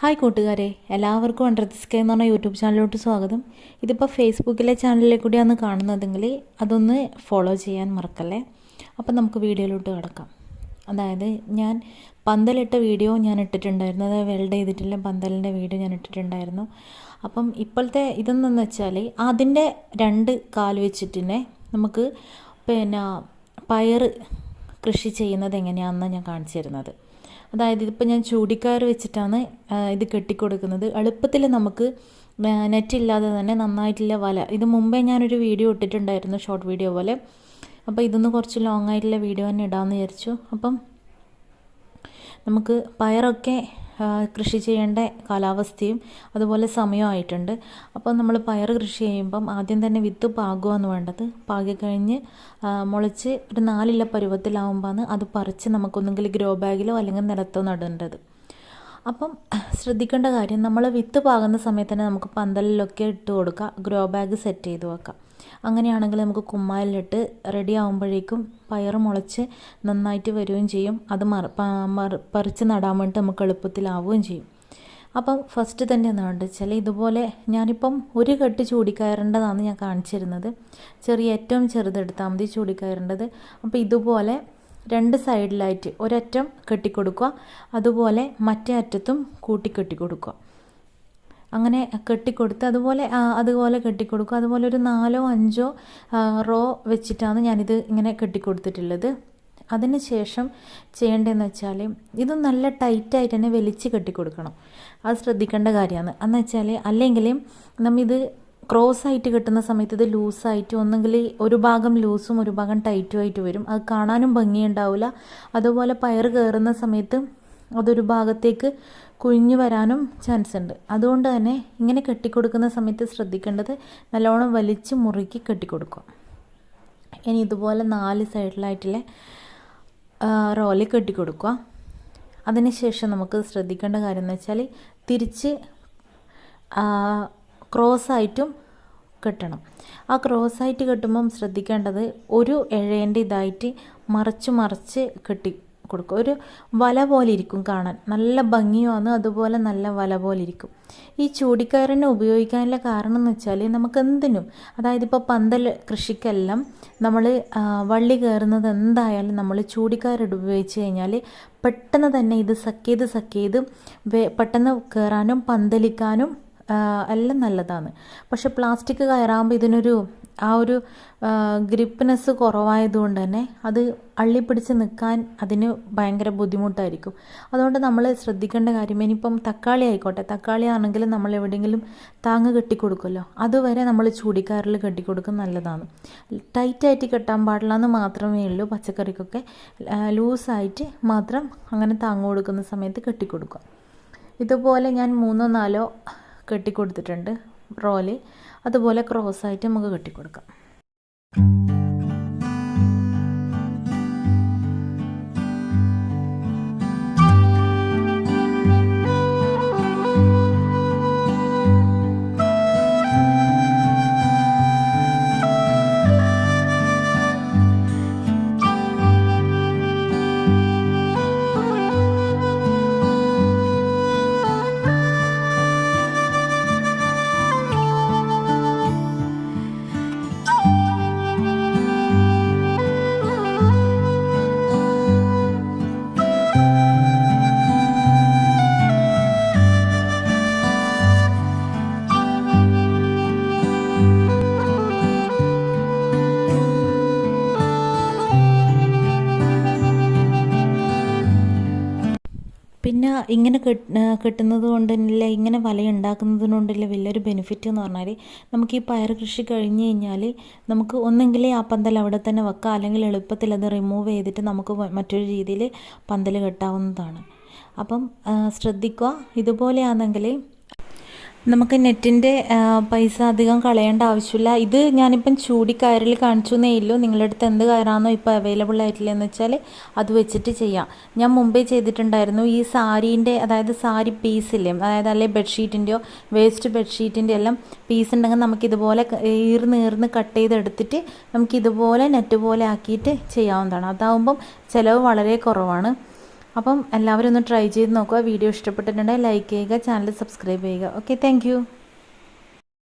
Hi കൂട്ടുകാരെ. എല്ലാവർക്കും under the sky എന്ന് പറഞ്ഞ യൂട്യൂബ് ചാനലിലോട്ട് സ്വാഗതം. ഇതിപ്പോൾ ഫേസ്ബുക്കിലെ ചാനലിലെ കൂടിയാണ് കാണുന്നതെങ്കിൽ അതൊന്ന് ഫോളോ ചെയ്യാൻ മറക്കല്ലേ? അപ്പം നമുക്ക് വീഡിയോയിലോട്ട് കിടക്കാം. അതായത് ഞാൻ പന്തലിട്ട വീഡിയോ ഞാൻ ഇട്ടിട്ടുണ്ടായിരുന്നു. അതായത് വെൽഡ് ചെയ്തിട്ടുള്ള പന്തലിന്റെ വീഡിയോ ഞാൻ ഇട്ടിട്ടുണ്ടായിരുന്നു. അപ്പം ഇപ്പോഴത്തെ ഇതെന്നു വെച്ചാൽ അതിന്റെ രണ്ട് കാൽ വെച്ചിട്ട് നമുക്ക് പിന്നെ പയർ കൃഷി ചെയ്യുന്നത് എങ്ങനെയാണെന്ന് ഞാൻ കാണിച്ചു തരുന്നത്. അതായത് ഇതിപ്പോൾ ഞാൻ ചൂടിക്കയർ വെച്ചിട്ടാണ് ഇത് കെട്ടിക്കൊടുക്കുന്നത്. എളുപ്പത്തിൽ നമുക്ക് നെറ്റ് ഇല്ലാതെ തന്നെ നന്നായിട്ടുള്ള വല. ഇത് മുമ്പേ ഞാനൊരു വീഡിയോ ഇട്ടിട്ടുണ്ടായിരുന്നു ഷോർട്ട് വീഡിയോ പോലെ. അപ്പോൾ ഇതൊന്ന് കുറച്ച് ലോങ് ആയിട്ടുള്ള വീഡിയോ തന്നെ ഇടാമെന്ന് വിചാരിച്ചു. അപ്പം നമുക്ക് പയറൊക്കെ കൃഷി ചെയ്യേണ്ട കാലാവസ്ഥയും അതുപോലെ സമയമായിട്ടുണ്ട് അപ്പോൾ നമ്മൾ പയർ കൃഷി ചെയ്യുമ്പം ആദ്യം തന്നെ വിത്ത് പാകുകയാണ് വേണ്ടത്. പാകി കഴിഞ്ഞ് മുളച്ച് ഒരു നാലില പരുവത്തിലാവുമ്പോൾ അത് പറിച്ച് നമുക്കൊന്നെങ്കിൽ ഗ്രോ ബാഗിലോ അല്ലെങ്കിൽ നിലത്തോ നടേണ്ടത്. അപ്പം ശ്രദ്ധിക്കേണ്ട കാര്യം നമ്മൾ വിത്ത് പാകുന്ന സമയത്ത് തന്നെ നമുക്ക് പന്തലിലൊക്കെ ഇട്ട് കൊടുക്കുക ഗ്രോ ബാഗ് സെറ്റ് ചെയ്ത് വെക്കാം അങ്ങനെയാണെങ്കിൽ നമുക്ക് കുമ്മായിലിട്ട് റെഡി ആകുമ്പോഴേക്കും പയർ മുളച്ച് നന്നായിട്ട് വരികയും ചെയ്യും. അത് മറ പറിച്ച് നടാൻ വേണ്ടിയിട്ട് നമുക്ക് എളുപ്പത്തിലാവുകയും ചെയ്യും. അപ്പം ഫസ്റ്റ് തന്നെ എന്താണെന്ന് ചില ഇതുപോലെ ഞാനിപ്പം ഒരു കെട്ട് ചൂടിക്കയറേണ്ടതാണ് ഞാൻ കാണിച്ചിരുന്നത്. ചെറിയ ഏറ്റവും ചെറുതെടുത്താൽ മതി ചൂടിക്കയറേണ്ടത്. അപ്പോൾ ഇതുപോലെ രണ്ട് സൈഡിലായിട്ട് ഒരറ്റം കെട്ടിക്കൊടുക്കുക. അതുപോലെ മറ്റേ അറ്റത്തും കൂട്ടി കെട്ടിക്കൊടുക്കുക. അങ്ങനെ കെട്ടിക്കൊടുത്ത് അതുപോലെ അതുപോലെ കെട്ടിക്കൊടുക്കും. അതുപോലെ ഒരു നാലോ അഞ്ചോ റോ വെച്ചിട്ടാണ് ഞാനിത് ഇങ്ങനെ കെട്ടിക്കൊടുത്തിട്ടുള്ളത്. അതിന് ശേഷം ചെയ്യേണ്ടതെന്ന് വെച്ചാൽ ഇത് നല്ല ടൈറ്റായിട്ട് തന്നെ വലിച്ച് കെട്ടിക്കൊടുക്കണം. അത് ശ്രദ്ധിക്കേണ്ട കാര്യമാണ്. എന്ന് വെച്ചാൽ അല്ലെങ്കിൽ നമ്മിത് ക്രോസ് ആയിട്ട് കെട്ടുന്ന സമയത്ത് ഇത് ലൂസായിട്ട് ഒന്നെങ്കിൽ ഒരു ഭാഗം ലൂസും ഒരു ഭാഗം ടൈറ്റും ആയിട്ട് വരും. അത് കാണാനും ഭംഗിയുണ്ടാവില്ല. അതുപോലെ പയർ കയറുന്ന സമയത്ത് അതൊരു ഭാഗത്തേക്ക് കുഴിഞ്ഞു വരാനും ചാൻസ് ഉണ്ട്. അതുകൊണ്ട് തന്നെ ഇങ്ങനെ കെട്ടിക്കൊടുക്കുന്ന സമയത്ത് ശ്രദ്ധിക്കേണ്ടത് നല്ലോണം വലിച്ച് മുറുക്കി കെട്ടിക്കൊടുക്കുക. ഇനി ഇതുപോലെ നാല് സൈഡിലായിട്ടുള്ള റോൽ കെട്ടിക്കൊടുക്കുക. അതിനുശേഷം നമുക്ക് ശ്രദ്ധിക്കേണ്ട കാര്യം എന്ന് വെച്ചാൽ തിരിച്ച് ക്രോസ് ആയിട്ടും കെട്ടണം. ആ ക്രോസ് ആയിട്ട് കെട്ടുമ്പം ശ്രദ്ധിക്കേണ്ടത് ഒരു ഇഴേന്റെ ഇതായിട്ട് മറച്ച് മറച്ച് കെട്ടി കൊടുക്കുക ഒരു വല പോലെ ഇരിക്കും കാണാൻ. നല്ല ഭംഗിയാണ് അതുപോലെ നല്ല വല പോലെ ഇരിക്കും. ഈ ചൂടിക്കയറിനെ ഉപയോഗിക്കാനുള്ള കാരണം എന്ന് വെച്ചാൽ നമുക്ക് എന്തിനും അതായത് ഇപ്പോൾ പന്തൽ കൃഷിക്കെല്ലാം നമ്മൾ വള്ളി കയറുന്നത് എന്തായാലും നമ്മൾ ചൂടിക്കാരട് ഉപയോഗിച്ച് കഴിഞ്ഞാൽ പെട്ടെന്ന് തന്നെ ഇത് സക്ക് ചെയ്ത് പെട്ടെന്ന് കയറാനും പന്തലിക്കാനും എല്ലാം നല്ലതാണ്. പക്ഷെ പ്ലാസ്റ്റിക് കയറാകുമ്പോൾ ഇതിനൊരു ആ ഒരു ഗ്രിപ്പ്നെസ് കുറവായതുകൊണ്ട് തന്നെ അത് അള്ളിപ്പിടിച്ച് നിൽക്കാൻ അതിന് ഭയങ്കര ബുദ്ധിമുട്ടായിരിക്കും. അതുകൊണ്ട് നമ്മൾ ശ്രദ്ധിക്കേണ്ട കാര്യം ഇനിയിപ്പം തക്കാളി ആയിക്കോട്ടെ. തക്കാളി ആണെങ്കിൽ നമ്മൾ എവിടെയെങ്കിലും താങ്ങ് കെട്ടിക്കൊടുക്കുമല്ലോ. അതുവരെ നമ്മൾ ചൂടിക്കാറിൽ കെട്ടിക്കൊടുക്കും നല്ലതാണ്. ടൈറ്റായിട്ട് കെട്ടാൻ പാടില്ല എന്ന് മാത്രമേ ഉള്ളൂ. പച്ചക്കറിക്കൊക്കെ ലൂസായിട്ട് മാത്രം അങ്ങനെ താങ്ങ് കൊടുക്കുന്ന സമയത്ത് കെട്ടിക്കൊടുക്കുക. ഇതുപോലെ ഞാൻ മൂന്നോ നാലോ കെട്ടിക്കൊടുത്തിട്ടുണ്ട്. റോൽ. അതുപോലെ ക്രോസ് ആയിട്ട് നമുക്ക് കെട്ടിക്കൊടുക്കാം. പിന്നെ ഇങ്ങനെ കിട്ടുന്നത് കൊണ്ടില്ല ഇങ്ങനെ വല ഉണ്ടാക്കുന്നതിനോണ്ടുള്ള വലിയൊരു ബെനിഫിറ്റ് എന്ന് പറഞ്ഞാൽ നമുക്ക് ഈ പയർ കൃഷി കഴിഞ്ഞ് കഴിഞ്ഞാൽ നമുക്ക് ഒന്നെങ്കിൽ ആ പന്തൽ അവിടെ തന്നെ വെക്കാം. അല്ലെങ്കിൽ എളുപ്പത്തിൽ അത് റിമൂവ് ചെയ്തിട്ട് നമുക്ക് മറ്റൊരു രീതിയിൽ പന്തൽ കെട്ടാവുന്നതാണ്. അപ്പം ശ്രദ്ധിക്കുക. ഇതുപോലെയാണെങ്കിൽ നമുക്ക് നെറ്റിന്റെ പൈസ അധികം കളയേണ്ട ആവശ്യമില്ല. ഇത് ഞാനിപ്പം ചൂടി കയറിൽ കാണിച്ചു എന്നേ ഉള്ളൂ നിങ്ങളുടെ അടുത്ത് എന്ത് കയറാണോ ഇപ്പോൾ അവൈലബിൾ ആയിട്ടില്ല എന്ന് വെച്ചാൽ അത് വെച്ചിട്ട് ചെയ്യാം. ഞാൻ മുമ്പേ ചെയ്തിട്ടുണ്ടായിരുന്നു. ഈ സാരീന്റെ അതായത് സാരി പീസില്ലേ അതായത് അല്ലെങ്കിൽ ബെഡ്ഷീറ്റിന്റെയോ വേസ്റ്റ് ബെഡ്ഷീറ്റിന്റെ എല്ലാം പീസ് ഉണ്ടെങ്കിൽ നമുക്കിതുപോലെ ഈർന്ന് ഈർന്ന് കട്ട് ചെയ്തെടുത്തിട്ട് നമുക്കിതുപോലെ നെറ്റ് പോലെ ആക്കിയിട്ട് ചെയ്യാവുന്നതാണ്. അതാവുമ്പം ചിലവ് വളരെ കുറവാണ്. അപ്പം എല്ലാവരും ഒന്ന് ട്രൈ ചെയ്ത് നോക്കുക. വീഡിയോ ഇഷ്ടപ്പെട്ടിട്ടുണ്ടെങ്കിൽ ലൈക്ക് ചെയ്യുക ചാനൽ സബ്സ്ക്രൈബ് ചെയ്യുക. Okay thank